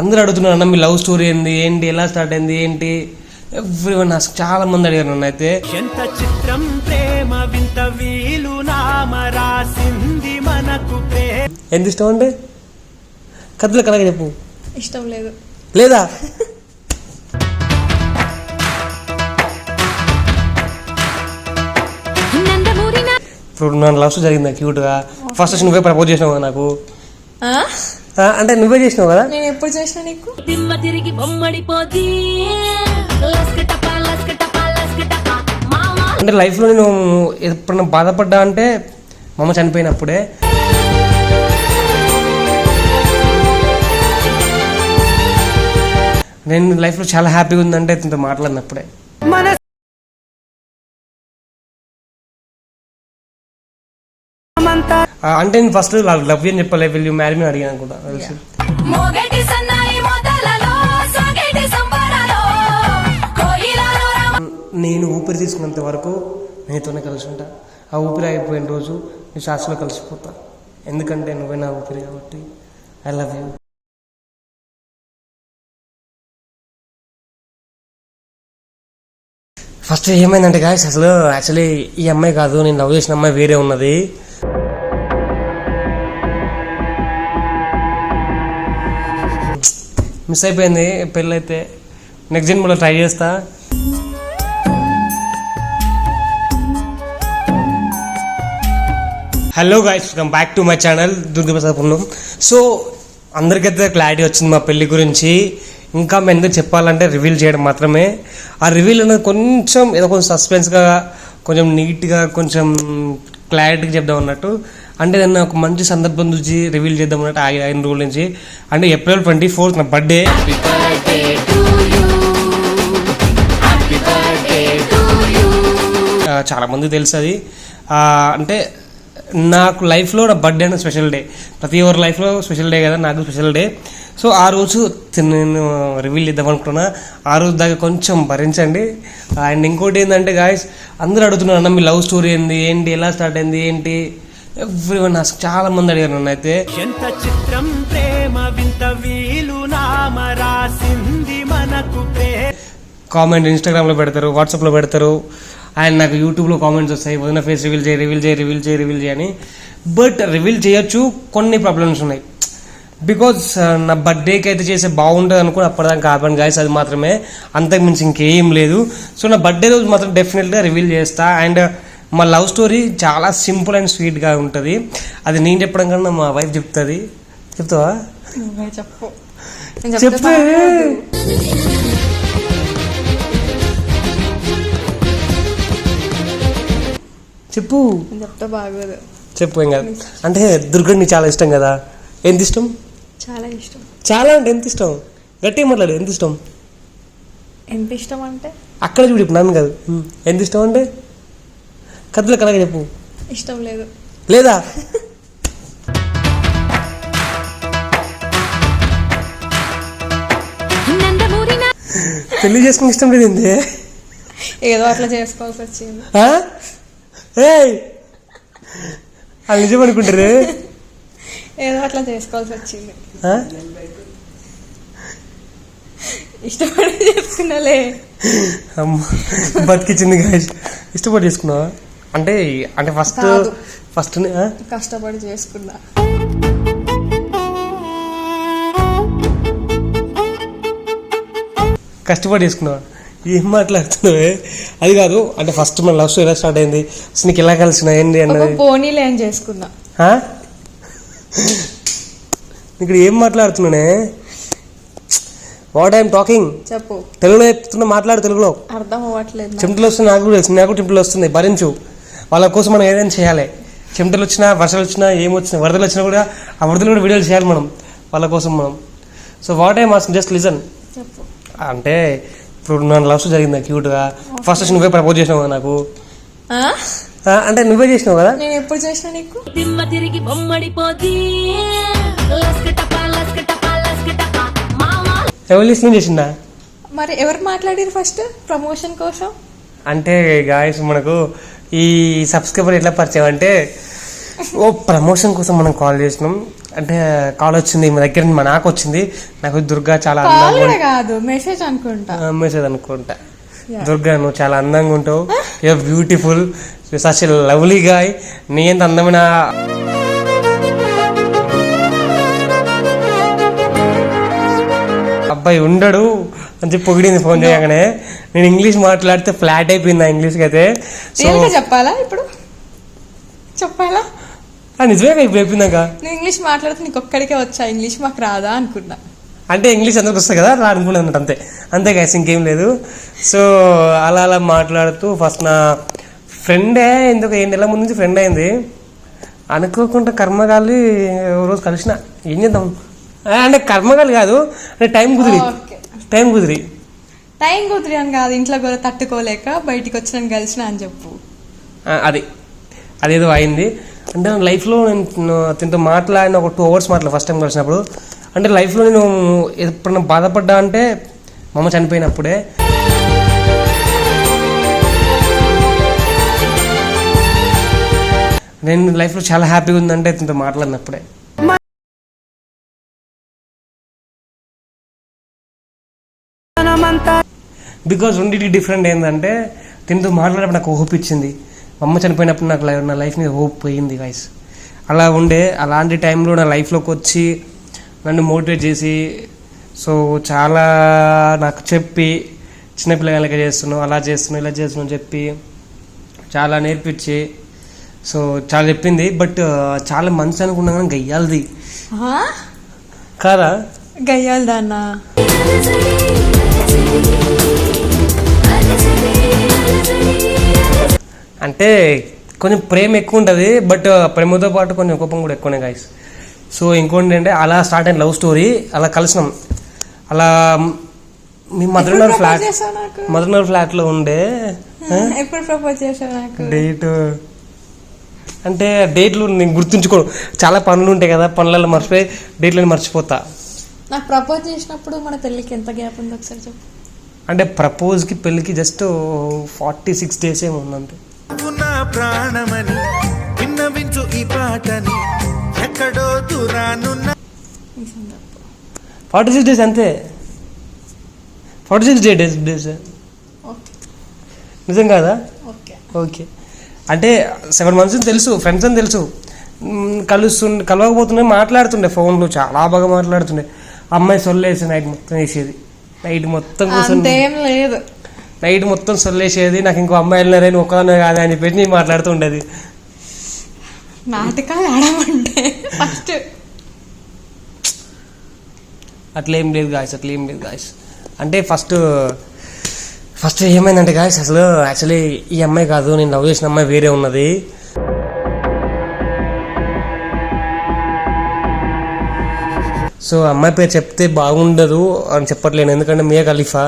అందరూ అడుగుతున్నారు అన్న మీ లవ్ స్టోరీ ఏంది? ఏంటి? ఎలా స్టార్ట్ అయింది? ఏంటి? ఎవ్రీ వన్ చాలా మంది అడిగారు నన్ను అయితే. ఎంత చిత్రం ప్రేమ వింత వీలు నామ రాసింది మనకు ప్రేమ. ఎంత ఇష్టం అంటే? కథలు కలగ చెప్పు. ఇష్టం లేదు. లేదా? ఇప్పుడు నా లవ్ స్టోరీ జరిగిందా క్యూట్గా ఫస్ట్ నువ్వే ప్రపోజ్ చేసినావు నాకు. అంటే నువ్వే చేసినావు కదా? నేను ఎప్పుడు చేసిన నీకు? దిమ్మ తిరిగి బొమ్మడిపోతి. లస్కటపా లస్కటపా లస్కటపా మామ. అంటే లైఫ్లో నేను ఎప్పుడన్నా బాధపడ్డా అంటే మా అమ్మ చనిపోయినప్పుడే. నేను లైఫ్లో చాలా హ్యాపీగా ఉందంటే ఇంత మాట్లాడినప్పుడే. మన అంటే నేను ఫస్ట్ లవ్ అని చెప్పలే వెళ్ళి మ్యారీ అని అడిగాను అనుకుంటా రామ నేను ఊపిరి తీసుకున్నంత వరకు నీతోనే కలిసి ఉంటా ఆ ఊపిరి అయిపోయిన రోజు నీ శ్వాసలో కలిసిపోతా. ఎందుకంటే నువ్వే నా ఊపిరి కాబట్టి ఐ లవ్ యూ ఫస్ట్ ఏమైందంటే గాయస్ అసలు యాక్చువల్లీ ఈ అమ్మాయి కాదు నేను లవ్ చేసిన అమ్మాయి వేరే ఉన్నది. మిస్ అయిపోయింది పెళ్ళైతే నెక్స్ట్ జన్మలో ట్రై చేస్తా. Hello guys welcome back to my channel Durgaprasad పుణ్యం సో అందరికైతే క్లారిటీ వచ్చింది మా పెళ్ళి గురించి. ఇంకా మేము ఎందుకు చెప్పాలంటే రివీల్ చేయడం మాత్రమే. ఆ రివీల్ అనేది కొంచెం ఏదో కొంచెం సస్పెన్స్గా కొంచెం నీట్గా కొంచెం క్లారిటీగా చెప్దాం అన్నట్టు. అంటే దాన్ని ఒక మంచి సందర్భం చూసి రివీల్ చేద్దాం అన్నట్టు ఆగి ఐదు రోజుల నుంచి. అంటే ఏప్రిల్ ట్వంటీ ఫోర్త్ నా బర్త్డే చాలా మంది తెలుసు అది. అంటే నాకు లైఫ్లో నా బర్త్డే అనేది స్పెషల్ డే ప్రతి ఒక్కరి లైఫ్లో స్పెషల్ డే కదా నాకు స్పెషల్ డే సో ఆ రోజు నేను రివీల్ చేద్దాం అనుకున్నా ఆ రోజు దాకా కొంచెం భరించండి. అండ్ ఇంకోటి ఏంటంటే గాయస్ అందరూ అడుగుతున్నారు అన్న మీ లవ్ స్టోరీ ఏంది? ఏంటి? ఎలా స్టార్ట్ అయింది? ఏంటి? ఎవ్రీ వన్ చాలా మంది అడిగారు నన్ను అయితే. ఎంత చిత్రం ప్రేమ వింత వీలు నామ రాసింది మనకు కామెంట్ ఇన్స్టాగ్రామ్లో పెడతారు వాట్సాప్లో పెడతారు. అండ్ నాకు యూట్యూబ్లో కామెంట్స్ వస్తాయి వదిన ఫేస్ రివీల్ చేయి రివీల్ చేయి రివీల్ చేయి రివీల్ చేయి అని. బట్ రివీల్ చేయొచ్చు కొన్ని ప్రాబ్లమ్స్ ఉన్నాయి. బికాజ్ నా బర్త్డేకి అయితే చేసే బాగుంటుంది అనుకుని అప్పటిదాకా కాపాను గాయస్ అది మాత్రమే. అంతకు మించి ఇంకేం లేదు. సో నా బర్త్డే రోజు మాత్రం డెఫినెట్గా రివీల్ చేస్తా. అండ్ మా లవ్ స్టోరీ చాలా సింపుల్ అండ్ స్వీట్గా ఉంటుంది. అది నేను చెప్పడం కన్నా మా వైఫ్ చెప్తుంది. చెప్తావా? చెప్పు. చెప్పే. చెప్తే బాగోదు. చెప్పు ఏం కాదు అంటే దుర్గడ్ నీకు చాలా ఇష్టం కదా. ఎంత ఇష్టం? చాలా ఇష్టం. చాలా అంటే ఎంత ఇష్టం? గట్టిగా మాట్లాడు ఎంత ఇష్టం? ఎంత ఇష్టం అంటే? అక్కడ చూడు ఇప్పుడు నన్ను కాదు. ఎంత ఇష్టం అంటే? కథలో కలగ చెప్పు. ఇష్టం లేదు. లేదా? పెళ్ళి చేసుకుని ఇష్టం లేదు ఏంది? ఏదో అట్లా చేసుకోవాల్సి వచ్చింది. వాళ్ళు నిజం అనుకుంటారు. ఏదో అట్లా చేసుకోవాల్సి వచ్చింది? ఇష్టపడి చేసుకున్నాలే. అమ్మ బతికిచ్చింది గాయస్. ఇష్టపడి చేసుకున్నావా? అంటే అంటే ఫస్ట్. ఫస్ట్ కష్టపడి చేసుకున్నా. కష్టపడి చేసుకున్నావా? ఏం మాట్లాడుతున్నావే? అది కాదు అంటే ఫస్ట్ మన లవ్ స్టోరీ ఎలా స్టార్ట్ అయింది? అసలు నీకు ఎలా కలిసిన ఏంటి అన్నది? పోనీలే అని చేసుకున్నా? ఇక్కడ ఏం మాట్లాడుతున్నానే? వాట్ ఐఎమ్ టాకింగ్ చెప్పు. తెలుగులో చెప్తున్నా మాట్లాడు తెలుగులో. అర్థం అవ్వట్లేదు. చెమటలు వస్తున్నాయి నాకు కూడా నాకు చెమటలు వస్తుంది భరించు. వాళ్ళ కోసం మనం ఏదైనా చేయాలి. చెమటలు వచ్చినా వర్షాలు వచ్చినా ఏమొచ్చినా వరదలు వచ్చినా కూడా ఆ వరదలు కూడా వీడియోలు చేయాలి మనం వాళ్ళ కోసం మనం. So what I'm ask just listen అంటే ఇప్పుడు నా లవ్ జరిగిందా క్యూట్గా. ఫస్ట్ వచ్చి నువ్వే ప్రపోజ్ చేసినావు కదా నాకు. అంటే నువ్వే చేసినావు కదా? నేను ఎప్పుడు చేసిన నీకు? దిమ్మ తిరిగి బొమ్మడిపోతి. లస్కటపా లస్కటపా లస్కటపా మామ. ఎవరు లిస్నింగ్ చేసిందా? మరి ఎవరు మాట్లాడారు ఫస్ట్? ప్రమోషన్ కోసం? అంటే గాయస్ మనకు ఈ సబ్స్క్రైబర్ ఎట్లా పరిచయం అంటే ఓ ప్రమోషన్ కోసం మనం కాల్ చేసినాం. అంటే కాల్ వచ్చింది మా దగ్గర మా నాకు వచ్చింది. నాకు దుర్గా చాలా అందంగా కాదు మెసేజ్ అనుకుంటా. మెసేజ్ అనుకుంటా. దుర్గా నువ్వు చాలా అందంగా ఉంటావు. You're beautiful such lovely guy నీ ఎంత అందమైన అబ్బాయి ఉండడు. అని చెప్పి పొగిడింది ఫోన్ చేయగానే. నేను ఇంగ్లీష్ మాట్లాడితే ఫ్లాట్ అయిపోయింది ఆ ఇంగ్లీష్కి అయితే. సో చెప్పాలా ఇప్పుడు? చెప్పాలా? నిజమే ఇప్పుడు అయిపోయిందాక నువ్వు ఇంగ్లీష్ మాట్లాడితే నీకు ఒక్కడికే వచ్చా? ఇంగ్లీష్ మాకు రాదా అనుకున్నా. అంటే ఇంగ్లీష్ అందరికి వస్తుంది కదా రా అనుకున్నాను అన్నట్టు అంతే. అంతే గైస్ ఇంకేం లేదు. సో అలా అలా మాట్లాడుతూ ఫస్ట్ నా ఫ్రెండే ఇంకొక ఏడు నెలల ముందు నుంచి ఫ్రెండ్ అయింది. అనుకోకుండా కర్మగాలి ఓ రోజు కలిసిన. ఏం చేద్దాం? అంటే కర్మగాలి కాదు అంటే టైం కుదిరి. టైం కుదిరి టైం కుదిరి అని కాదు ఇంట్లో కూడా తట్టుకోలేక బయటికి వచ్చి నేను కలిసిన అని చెప్పు. అది. అదేదో అయింది. అంటే నా లైఫ్లో నేను తింటూ మాట్లాడిన ఒక టూ అవర్స్ మాట్లాడు ఫస్ట్ టైం కలిసినప్పుడు. అంటే లైఫ్లో నేను ఎప్పుడన్నా బాధపడ్డా అంటే మా అమ్మ చనిపోయినప్పుడే. నేను లైఫ్లో చాలా హ్యాపీగా ఉందంటే తింటూ మాట్లాడినప్పుడే. బికాజ్ రెండింటికి డిఫరెంట్ ఏంటంటే తింటూ మాట్లాడేటప్పుడు నాకు హోప్ ఇచ్చింది. మా అమ్మ చనిపోయినప్పుడు నాకు నా లైఫ్ మీద హోప్ పోయింది గైస్ అలా ఉండే అలాంటి టైంలో నా లైఫ్లోకి వచ్చి నన్ను మోటివేట్ చేసి సో చాలా నాకు చెప్పి చిన్నపిల్లలకి చేస్తున్నావు అలా చేస్తున్నావు ఇలా చేస్తున్నావు చెప్పి చాలా నేర్పించి సో చాలా చెప్పింది. బట్ చాలా మంచి అనుకున్నా కానీ గయ్యాలది? కాదా? గయ్యాలి దాన్నా అంటే కొంచెం ప్రేమ ఎక్కువ ఉంటుంది బట్ ప్రేమతో పాటు కొంచెం కోపం కూడా ఎక్కువనే గాయస్ సో ఇంకోటి ఏంటంటే అలా స్టార్ట్ అయిన లవ్ స్టోరీ అలా కలిసినాం. అలా మేము మధురనగర్ ఫ్లాట్ మధురనగర్ ఫ్లాట్లో ఉండే ఎప్పుడు ప్రపోజ్ డేట్ అంటే డేట్లు నేను గుర్తుంచుకో చాలా పనులు ఉంటాయి కదా పనులలో మర్చిపోయి డేట్లను మర్చిపోతా. నాకు ప్రపోజ్ చేసినప్పుడు మన పెళ్ళికి ఎంత గ్యాప్ ఉంది ఒకసారి చెప్పు. అంటే ప్రపోజ్కి పెళ్ళికి జస్ట్ ఫార్టీ సిక్స్ డేస్ ఏమో ఉందంతే. ప్రాణమని విన్నవించు ఈ పాటని ఎక్కడో దూరానున్న ఈ సందర్భం. ఫార్టీ సిక్స్ డేస్ అంతే. Forty six day days days. Okay. నిజం కాదా? ఓకే. ఓకే. అంటే సెవెన్ మంత్స్ అని తెలుసు ఫ్రెండ్స్ అని తెలుసు. కలుస్తుండే కలవకపోతుండే మాట్లాడుతుండే ఫోన్లో చాలా బాగా మాట్లాడుతుండే. అమ్మాయి సొల్లేసి నైట్ మొత్తం వేసేది. నైట్ మొత్తం అంతేం లేదు. నైట్ మొత్తం సొల్లేసేది నాకు ఇంకో అమ్మాయి వెళ్ళినారే నువ్వు ఒక్కదానే కాదా అని చెప్పేసి నేను మాట్లాడుతూ ఉండేది నాటకాలు ఆడమంటే ఫస్ట్. అట్లా ఏం లేదు గాయస్ అట్లా ఏం లేదు గాయస్ అంటే ఫస్ట్ ఫస్ట్ ఏమైందంటే గాయస్ అసలు యాక్చువల్లీ ఈ అమ్మాయి కాదు నేను లవ్ చేసిన అమ్మాయి వేరే ఉన్నది. సో అమ్మాయి పేరు చెప్తే బాగుండదు అని చెప్పట్లేను. ఎందుకంటే మియా ఖలీఫా.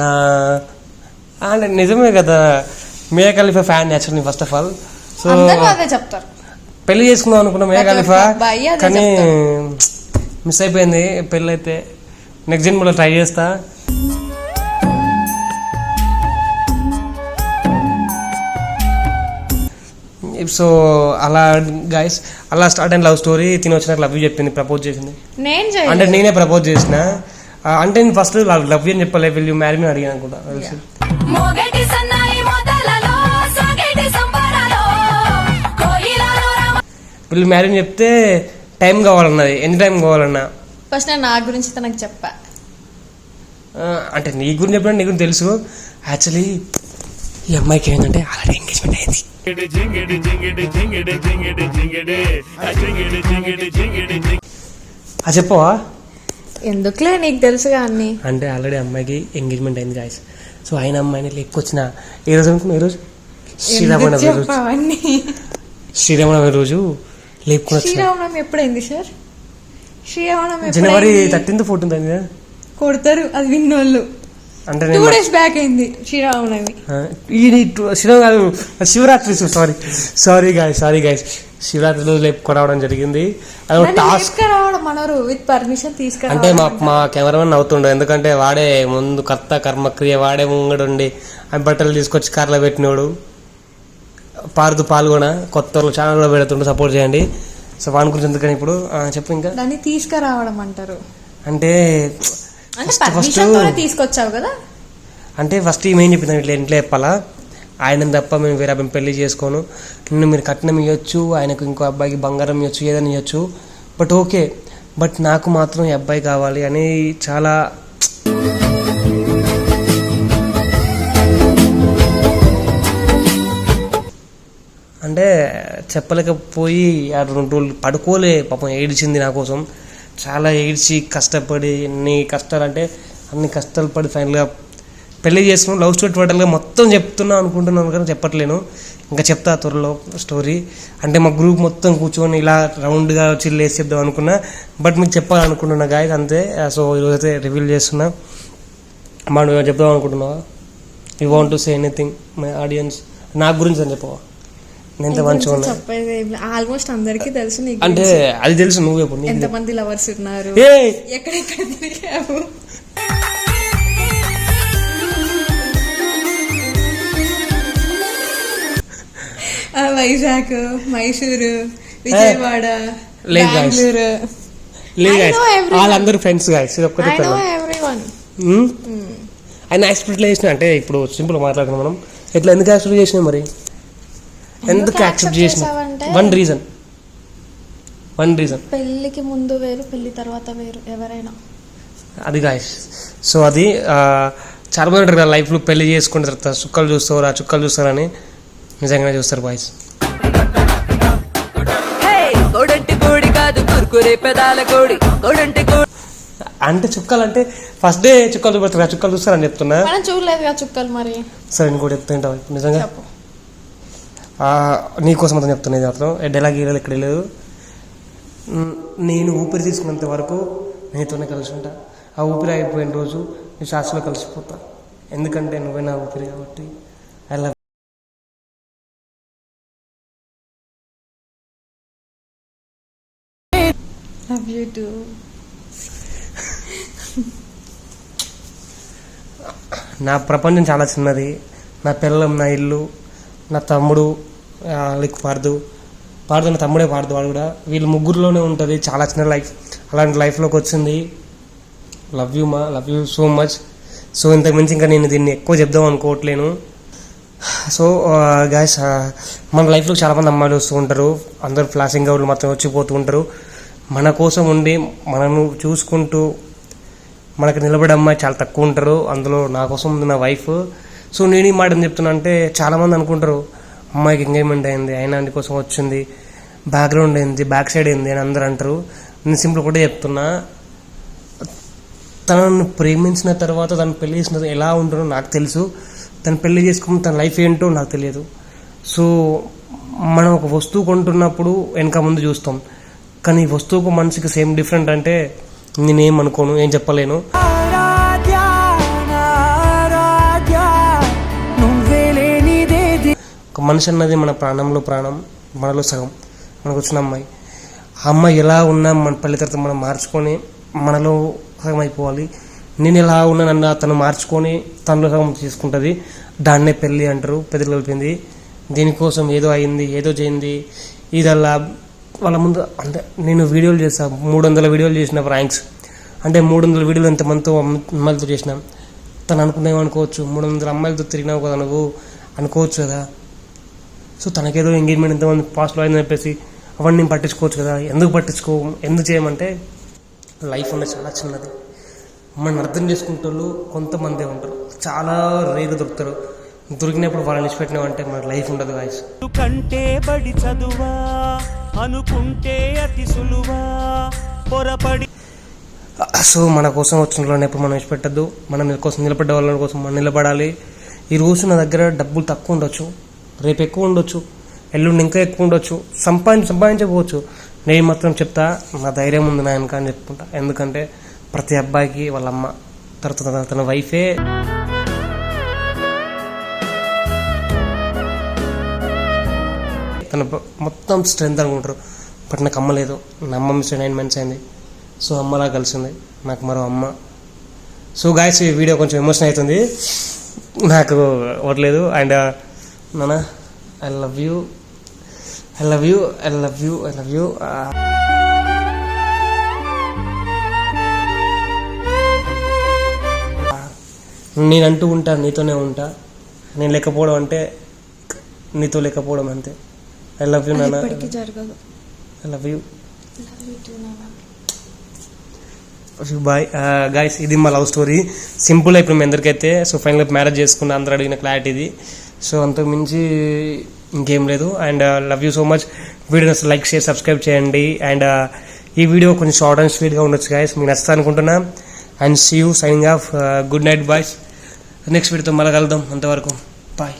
నా అంటే నిజమే కదా Mia Khalifa fan actually first of all so చెప్తారు. పెళ్ళి చేసుకుందాం అనుకున్నా మియా ఖలీఫా. కానీ మిస్ అయిపోయింది పెళ్ళి అయితే నెక్స్ట్ జన్మలో ట్రై చేస్తా. సో అలా గైస్ అలా స్టార్ట్ అయిన లవ్ స్టోరీ తిని వచ్చినాక లవ్ యూ చెప్పింది ప్రపోజ్ చేసింది. నేను అంటే నేనే ప్రపోజ్ చేసిన అంటే నేను ఫస్ట్ లవ్ యూ అని చెప్పలే విల్ యూ మ్యారీ మీ అడిగాను రామ వీళ్ళు మ్యారీ అని చెప్తే టైం కావాలన్నది ఎన్ని టైం కావాలన్నా. ఫస్ట్ నేను నా గురించి తనకు చెప్పా. అంటే నీ గురించి చెప్పినా నీ గురించి తెలుసు. యాక్చువల్లీ ఈ అమ్మాయికి ఏంటంటే ఆల్రెడీ ఎంగేజ్మెంట్ అయింది. ఆ చెప్పవా? ఎందుకులే నీకు తెలుసుగా అన్ని? అంటే ఆల్రెడీ అమ్మాయికి ఎంగేజ్మెంట్ అయింది గాయస్ సో ఆయన అమ్మాయిని లెక్కొచ్చిన ఏ రోజు అనుకున్నా ఏ రోజు? శ్రీరామనవమి రోజు. శ్రీరామనవమి రోజు లేపుకొని వచ్చిన శ్రీరామనవమి ఎప్పుడైంది సార్? శ్రీరామనవమి జనవరి ఎప్పుడైంది? థర్టీన్త్ ఫోర్టీన్త్ అయింది కదా? కొడతారు అది విన్నోళ్ళు. అంటే టూ డేస్ బ్యాక్ అయింది శ్రీరామనవమి ఈ శ్రీరామ్ కాదు Shivaratri sorry sorry guys sorry guys Shivaratri రోజు లేపుకురావడం జరిగింది. అది టాస్క్ మనరు విత్ పర్మిషన్ అంటే తీసుకురావడం మా మా కెమెరామెన్ నవ్వుతుండే. ఎందుకంటే వాడే ముందు కర్త కర్మక్రియ వాడే ముంగడుండి. ఆ బట్టలు తీసుకొచ్చి కార్లో పెట్టినోడు. పారుతూ పాల్గొన కొత్త ఛానల్లో పెడుతుండే సపోర్ట్ చేయండి. సో వాని గురించి ఎందుకని ఇప్పుడు? చెప్పు ఇంకా. దాన్ని తీసుకురావడం అంటారు. అంటే అంటే First- first- పర్మిషన్ తోనే తీసుకొచ్చావు కదా? అంటే ఫస్ట్ ఏమేం చెప్పింది ఇట్లా ఇంట్లో చెప్పాలా? ఆయన తప్ప మేము వేరే అబ్బాయిని పెళ్ళి చేసుకోను. నిన్ను మీరు కట్నం ఇవ్వచ్చు ఆయనకు ఇంకో అబ్బాయికి బంగారం ఇవ్వచ్చు ఏదైనా ఇవ్వచ్చు బట్ ఓకే బట్ నాకు మాత్రం ఈ అబ్బాయి కావాలి అని చాలా అంటే చెప్పలేకపోయి ఆ రెండు రోజులు పడుకోలే పాపం ఏడ్చింది నా కోసం. చాలా ఏడ్చి కష్టపడి ఎన్ని కష్టాలు అంటే అన్ని కష్టాలు పడి ఫైనల్గా పెళ్ళి చేసుకున్నాం లవ్ స్టోరీ టోటల్గా మొత్తం చెప్తున్నా అనుకుంటున్నాను కానీ చెప్పట్లేను. ఇంకా చెప్తా త్వరలో స్టోరీ అంటే మా గ్రూప్ మొత్తం కూర్చొని ఇలా రౌండ్గా వచ్చి వేసి చెప్దాం అనుకున్నా. బట్ మీకు చెప్పాలనుకుంటున్నా గాయస్ అంతే. సో ఈరోజు అయితే రివీల్ చేస్తున్నా. మనం చెప్దాం అనుకుంటున్నావా? You want to say anything my audience నా గురించి అని చెప్పవా? ఎంత మంచిగా ఉన్నా చెప్పేది ఆల్మోస్ట్ అందరికి తెలుసు నీకు అంటే అది తెలుసు నువ్వు ఎప్పుడు ఎంత మంది లవర్స్ ఉన్నారు? ఏ! ఎక్కడెక్కడ తిరిగావు? వైజాగ్ మైసూరు విజయవాడ. బెంగళూరు. లేదు everyone. వాళ్ళందరూ ఫ్రెండ్స్ గాయస్ ఇది ఒక్కటే ఆయన యాక్సెప్ట్ చేసిన అంటే ఇప్పుడు సింపుల్ మాట్లాడుతున్నాం మనం. ఎట్లా ఎందుకు యాక్సెప్ట్ చేసినా మరి? ఎందుకు యాక్సెప్ట్ చేసిన చేసావంటే? వన్ రీజన్ వన్ రీజన్ పెళ్ళికి ముందు వేరు పెళ్ళి తర్వాత వేరు ఎవరైనా. అది గాయస్ సో అది చాలా మంది ఉంటారు కదా లైఫ్లో పెళ్ళి చేసుకున్న తర్వాత చుక్కలు చూస్తారు ఆ చుక్కలు చూస్తారని నిజంగానే చూస్తారు బాయ్స్ అంటే చుక్కలు అంటే ఫస్ట్ డే చుక్కలు చూపెడతారు ఆ చుక్కలు చూస్తారని చెప్తున్నా. మనం చూడలేదు చుక్కలు మరి. సరే ఇంకోటి చెప్తుంటావు నిజంగా? నీకోసం అంతా చెప్తున్నా ఇది మాత్రం డెలా గీరలు ఇక్కడ లేదు నేను ఊపిరి తీసుకున్నంత వరకు నీతోనే కలిసి ఉంటా ఆ ఊపిరి అయిపోయిన రోజు నీ శ్వాసలో కలిసిపోతా. ఎందుకంటే నువ్వే నా ఊపిరి కాబట్టి I love love you too నా ప్రపంచం చాలా చిన్నది. నా పిల్లలం నా ఇల్లు నా తమ్ముడు లైక్ పార్దు. పార్దు నా తమ్ముడే పార్దు వాడు కూడా. వీళ్ళు ముగ్గురులోనే ఉంటుంది చాలా చిన్న లైఫ్. అలాంటి లైఫ్లోకి వచ్చింది. లవ్ యూ మా love you so much so ఇంతకు మించి ఇంకా నేను దీన్ని ఎక్కువ చెప్దాం అనుకోవట్లేను. సో గ్యాస్ మన లైఫ్లో చాలామంది అమ్మాయిలు వస్తూ ఉంటారు. అందరూ ఫ్లాషింగ్ అవుట్లు మాత్రం వచ్చిపోతూ ఉంటారు. మన కోసం ఉండి మనను చూసుకుంటూ మనకు నిలబడే అమ్మాయి చాలా తక్కువ ఉంటారు. అందులో నా కోసం ఉంది నా వైఫ్ సో నేను ఈ మాట ఏం చెప్తున్నా అంటే చాలామంది అనుకుంటారు అమ్మాయికి ఎంగేజ్మెంట్ అయింది అయినా కోసం వచ్చింది బ్యాక్గ్రౌండ్ ఏంది బ్యాక్ సైడ్ ఏంది అని అందరూ అంటారు. నేను సింపుల్ కూడా చెప్తున్నా తనను ప్రేమించిన తర్వాత తను పెళ్ళి చేసిన ఎలా ఉంటుందో నాకు తెలుసు. తను పెళ్ళి చేసుకున్న తన లైఫ్ ఏంటో నాకు తెలియదు. సో మనం ఒక వస్తువు కొంటున్నప్పుడు వెనక ముందు చూస్తాం. కానీ ఈ వస్తువుకు మనిషికి సేమ్ డిఫరెంట్ అంటే నేనేం అనుకోను ఏం చెప్పలేను. ఒక మనిషి అన్నది మన ప్రాణంలో ప్రాణం మనలో సగం. మనకు వచ్చిన అమ్మాయి. ఆ అమ్మాయి ఎలా ఉన్నా మన పల్లె తర్వాత మనం మార్చుకొని మనలో సగం అయిపోవాలి. నేను ఎలా ఉన్నా నన్ను తను మార్చుకొని తనలో సగం తీసుకుంటుంది. దాన్నే పెళ్ళి అంటారు పెద్దలు కలిపింది. దీనికోసం ఏదో అయింది ఏదో చేయింది. ఇదల్లా వాళ్ళ ముందు అంటే నేను వీడియోలు చేసా మూడు వందల వీడియోలు చేసిన ర్యాంక్స్ అంటే మూడు వందల వీడియోలు ఎంతమందితో అమ్మాయిలతో చేసినాం. తను అనుకునేమో అనుకోవచ్చు మూడు వందల అమ్మాయిలతో తిరిగినావు కదా నువ్వు. అనుకోవచ్చు కదా. సో తనకేదో ఎంగేజ్మెంట్ ఎంతమంది పాస్ట్లో అయిందని చెప్పేసి అవన్నీ నేను పట్టించుకోవచ్చు కదా. ఎందుకు పట్టించుకో? ఎందుకు చేయమంటే లైఫ్ అనేది చాలా చిన్నది. మనం అర్థం చేసుకుంటూ కొంతమందే ఉంటారు. చాలా రేరు దొరుకుతారు. దొరికినప్పుడు వాళ్ళని ఇచ్చిపెట్టినామంటే మన లైఫ్ ఉండదు గాయస్ కంటే బడి చదువా అనుకుంటే అతి సులువా పొరపడి సో మన కోసం వచ్చిన వాళ్ళని ఎప్పుడు మనం ఇచ్చిపెట్టద్దు మనం కోసం నిలబడ్డ వాళ్ళ కోసం మనం నిలబడాలి. ఈ రోజు నా దగ్గర డబ్బులు తక్కువ ఉండొచ్చు. రేపు ఎక్కువ ఉండొచ్చు ఎల్లుండి ఇంకా ఎక్కువ ఉండొచ్చు సంపాదించి సంపాదించకపోవచ్చు. నేను మాత్రం చెప్తా నా ధైర్యం ఉంది నా వెనక అని చెప్పుకుంటా. ఎందుకంటే ప్రతి అబ్బాయికి వాళ్ళ అమ్మ తర్వాత తన- వైఫే తన మొత్తం స్ట్రెంత్ అనుకుంటారు. బట్ నాకు అమ్మ లేదు. నా అమ్మ మిస్ నైన్ మంత్స్ అయింది. సో అమ్మలా కలిసింది. నాకు మరో అమ్మ. సో గాయస్ ఈ వీడియో కొంచెం ఎమోషన్ అవుతుంది. నాకు అవ్వట్లేదు అండ్ నాన్న I love you I love you I love you I love you నేనంటూ ఉంటా నీతోనే ఉంటా. నేను లేకపోవడం అంటే నీతో లేకపోవడం అంతే. ఐ లవ్ యూ నాన్న. I love you bye guys ఇది మా లవ్ స్టోరీ సింపుల్ మీ అందరికైతే. సో ఫైనల్ మ్యారేజ్ చేసుకున్న అందరూ అడిగిన క్లారిటీ ఇది. సో అంతకు మించి ఇంకేం లేదు. And love you so much videos like share subscribe చేయండి. అండ్ uh, ఈ వీడియో కొంచెం షార్ట్ అండ్ స్వీట్గా ఉండొచ్చు గాయస్ మీకు నచ్చుతా అనుకుంటున్నా. And see you signing off good night boys next వీడియోతో మళ్ళీ కలుద్దాం. అంతవరకు. బాయ్